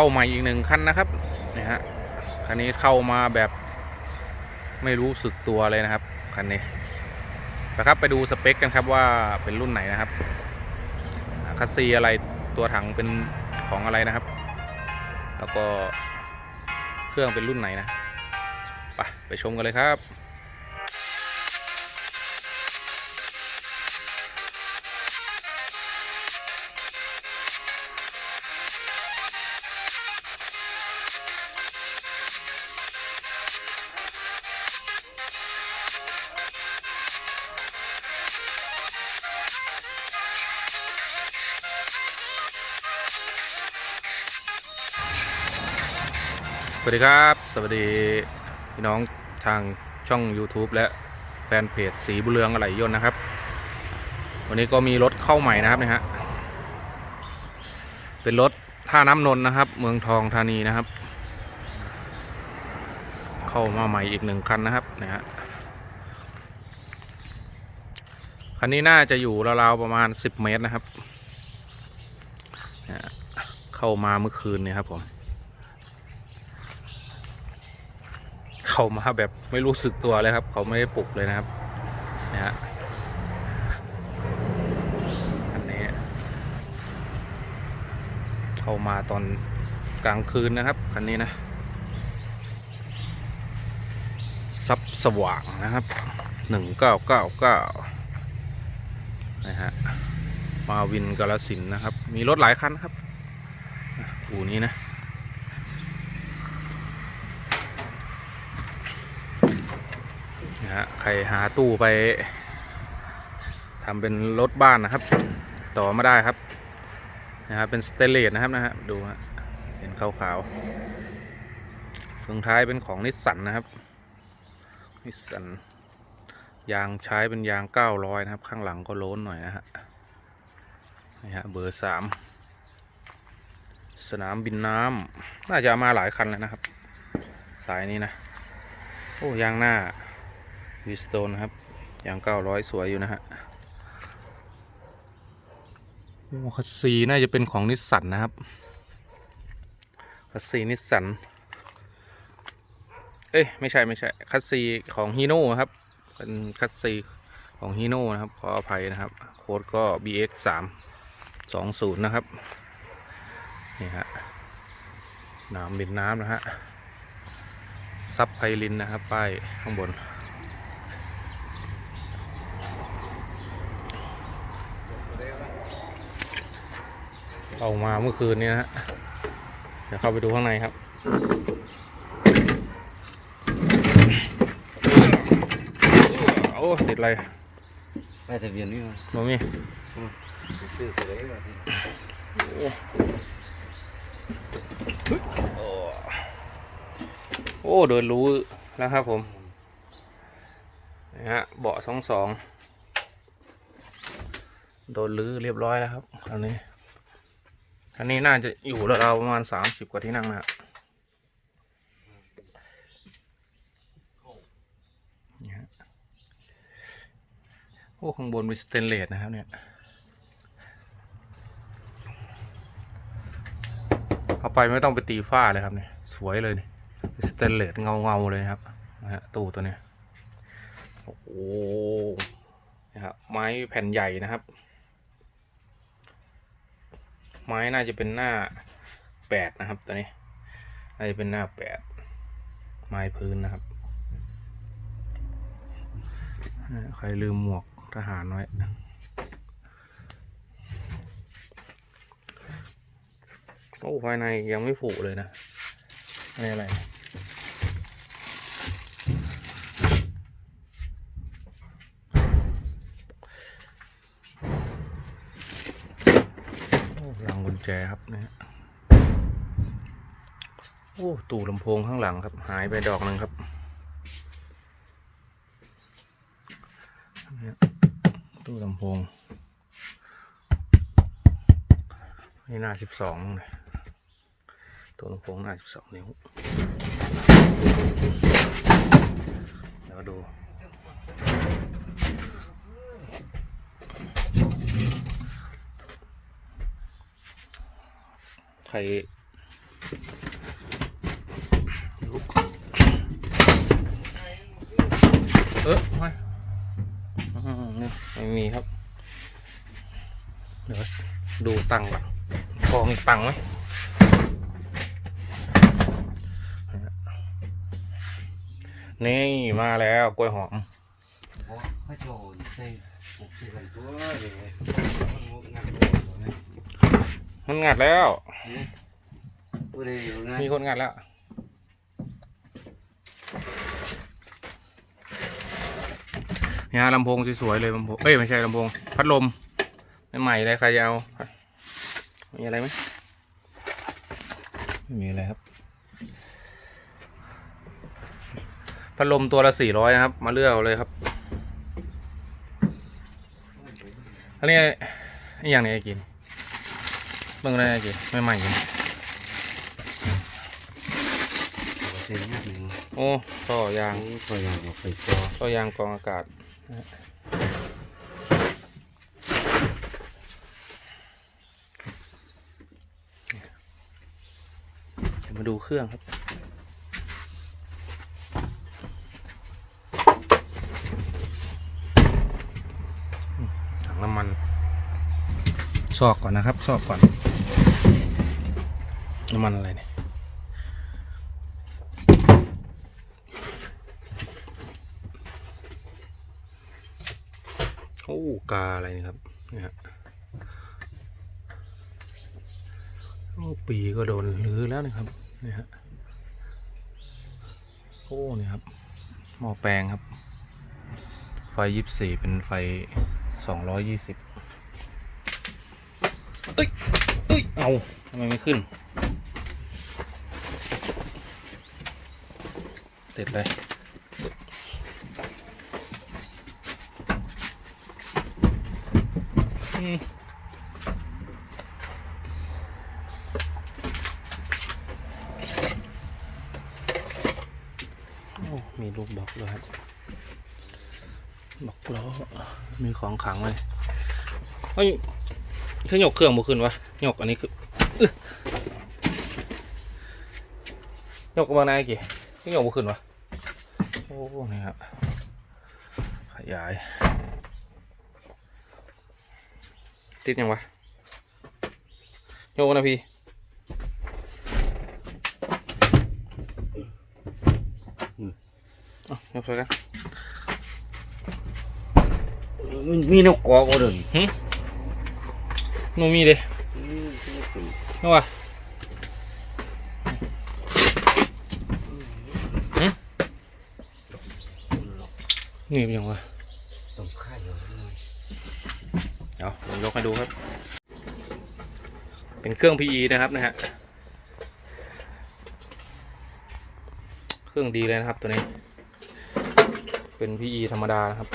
เข้าใหม่อีกหนึ่งคันนะครับนี่ฮะคันนี้เข้ามาแบบไม่รู้สึกตัวเลยนะครับคันนี้นะครับไปดูสเปคกันครับว่าเป็นรุ่นไหนนะครับคัสซีอะไรตัวถังเป็นของอะไรนะครับ แล้วก็เครื่องเป็นรุ่นไหนนะไปไปชมกันเลยครับ วัสดีครับ สวัสดีพี่น้องทางช่อง YouTube และแฟนเพจสีบุเรืองอะไหล่ยนต์นะครับ วันนี้ก็มีรถเข้าใหม่นะครับเนี่ยฮะเป็นรถท่าน้ำนนท์นะครับ เมืองทองธานีนะครับ เข้ามาใหม่อีกหนึ่งคันนะครับนะฮะคันนี้น่าจะอยู่ราวๆประมาณ 10 เมตรนะครับนะฮะเข้ามาเมื่อคืนเนี่ยครับผม เขามาแบบไม่รู้สึกตัวเลยครับ เขาไม่ได้ปลุกเลยนะครับนะฮะอันนี้ เข้ามาตอนกลางคืนนะครับคันนี้นะซับสว่างนะครับหนึ่งเก้าเก้าเก้านะฮะมาวินกาลสินนะครับ มีรถหลายคันครับ อู่นี้นะ นะฮะใครหาตู้ไปทำเป็นรถบ้านนะครับ ต่อมาได้ครับนะฮะเป็นสเตเลสนะครับนะฮะดูฮะเห็นขาวๆเฟืองท้ายเป็นของนิสสันนะครับนิสสันยางใช้เป็นยาง 900 นะครับ ข้างหลังก็โล้นหน่อยนะฮะนี่ฮะเบอร์สามสนามบินน้ำน่าจะมาหลายคันแล้วนะครับ สายนี้นะ โอ้ยางหน้า วีสโตนนะครับยาง900สวยอยู่นะฮะคัสซีน่าจะเป็นของนิสสันนะครับคัสซีนิสสัน เอ้ยไม่ใช่ไม่ใช่คัสซีของฮีโน่ครับ เป็นคัสซีของฮีโน่นะครับ ขออภัยนะครับ โค้ดก็ BX 3 20นะครับ นี่ฮะสนามบินน้ำนะฮะซับไพลินนะครับ ป้ายข้างบน เอามาเมื่อคืนนี้นะฮะเดี๋ยวเข้าไปดูข้างในครับโอ้ติดอะไรไม่ทะเบียนนี่มาบอมีซื้อไปเลยว่าที่โอ้โอ้เดินรู้แล้วครับผมนะฮะเบาะสองสองโดนลื้อเรียบร้อยแล้วครับคราวนี้ คันนี้น่าจะอยู่ราประมาณสามสิบกว่าที่นั่งนะครับนี่ฮะโอ้ข้างบนมีสเตนเลสนะครับเนี่ยเอาไปไม่ต้องไปตีฝ้าเลยครับเนี่ยสวยเลยเนี่ยสเตนเลสเงาเงาๆเลยครับนะฮะตู้ตัวเนี้ยโอ้โหนะครับไม้แผ่นใหญ่นะครับ ไม้น่าจะเป็นหน้าแปดนะครับตัวนี้น่าจะเป็นหน้าแปดไม้พื้นนะครับ ใครลืมหมวกทหารไว้โอ้ภายในยังไม่ผุเลยนะอันนี้อะไร โอ้หลังกุญแจครับนี่ยโอ้ตู้ลำโพงข้างหลังครับ หายไปดอกหนึ่งครับตู้ลำโพงนี่หน้าสิบสองเลยตัวลำโพงหน้าสิบสองนิ้วเดี๋ยวดู ใครเออไม่อืมไม่มีครับ เดี๋ยวดูตังค์ก่อนพอมีตังค์ไหมนี่มาแล้วกล้วยหอม โอ้พระโจรใส่หกสิบกันตัวเลยมันงกงัดตัวนะมันงัดแล้วผู้ใดอยู่นะมีคนงัดแล้ว เนี่ยลำโพงสวยๆเลยลำโพง เอ้ย ไม่ใช่ลำโพง พัดลม ใหม่ๆเลยใครจะเอา มีอะไรไหมไม่มีอะไรครับ พัดลมตัวละสี่ร้อยนะครับ มาเลือกเอาเลยครับ อันนี้อันอย่างนี้ไอ้กิน เบิ่งได้ไอ้กินไม่ใหม่ๆกินเส้นงัดหนึ่งโอ้ต่อยางนี่พยายามเอาไปต่อต่อยางกรองอากาศนะฮะเดี๋ยวมาดูเครื่องครับถังน้ำมันซอกก่อนนะครับซอกก่อน น้ำมันอะไรเนี่ยโอ้กาอะไรนี่ครับเนี่ยฮะโอ้ปีก็โดนรื้อแล้วนะครับเนี่ยฮะโอ้เนี่ยครับหม้อแปลงครับ ไฟยี่สิบสี่เป็นไฟสองร้อยยี่สิบเอ้ยเอ้ยเอาทำไมไม่ขึ้น ติดเลยอืมโอ้ มีลูกบล็อกด้วยครับบล็อกล้อ มีของขังเลยเฮ้ยถ้าหยกเครื่องบุขึ้นวะหยกอันนี้คืออึ๊ะหยกบางนายกี่ที่หยกบุขึ้นวะ โอ้นี่ครับขยาย ติดยังวะโยกนะพี่เอะยกช่วยกันมันมีนกกอกเอาเดินโนมีเด้นกวะหึ นี่เป็นยังวะต้องค่ายอยู่หน่อยเดี๋ยวผมยกให้ดูครับ เป็นเครื่อง PE นะครับนะฮะ เครื่องดีเลยนะครับตัวนี้ เป็น PE ธรรมดานะครับ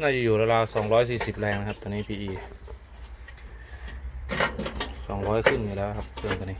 น่าจะอยู่ราวๆ240 แรงนะครับตัวนี้ PE 200 ขึ้นอยู่แล้วครับเครื่องตัวนี้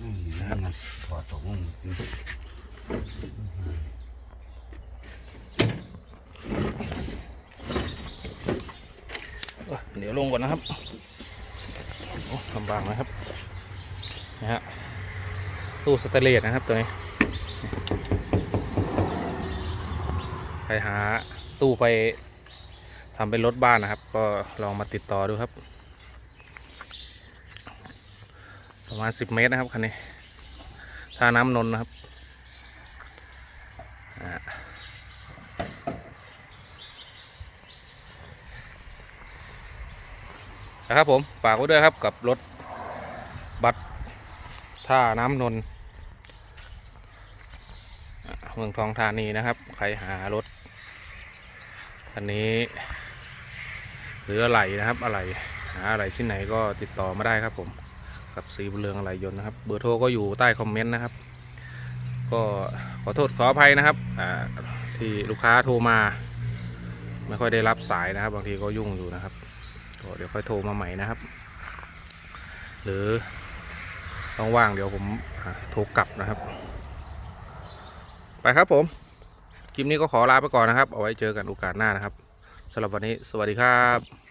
อืมนั่นมันถอดตกมัน เดี๋ยวลงก่อนนะครับโอ้ลำบากนะครับนะฮะตู้สเตเลสนะครับตัวนี้ใครหาตู้ไปทำเป็นรถบ้านนะครับ ก็ลองมาติดต่อดูครับ ประมาณ 10 เมตรนะครับคันนี้ท่าน้ำนนนะครับ นะครับผมฝากไว้ด้วยครับกับรถบัสท่าน้ำนนท์เมืองทองธานีนะครับ ใครหารถคันนี้หรืออะไรนะครับอะไรหาอะไรชิ้นไหนก็ติดต่อมาได้ครับผมกับสีบุญเรืองอะไรยนต์นะครับ เบอร์โทรก็อยู่ใต้คอมเมนต์นะครับ ก็ขอโทษขออภัยนะครับที่ลูกค้าโทรมา ไม่ค่อยได้รับสายนะครับ บางทีก็ยุ่งอยู่นะครับ ก็เดี๋ยวค่อยโทรมาใหม่นะครับ หรือต้องว่างๆเดี๋ยวผมโทรกลับนะครับ ไปครับผม คลิปนี้ก็ขอลาไปก่อนนะครับ เอาไว้เจอกันโอกาสหน้านะครับสำหรับวันนี้ สวัสดีครับ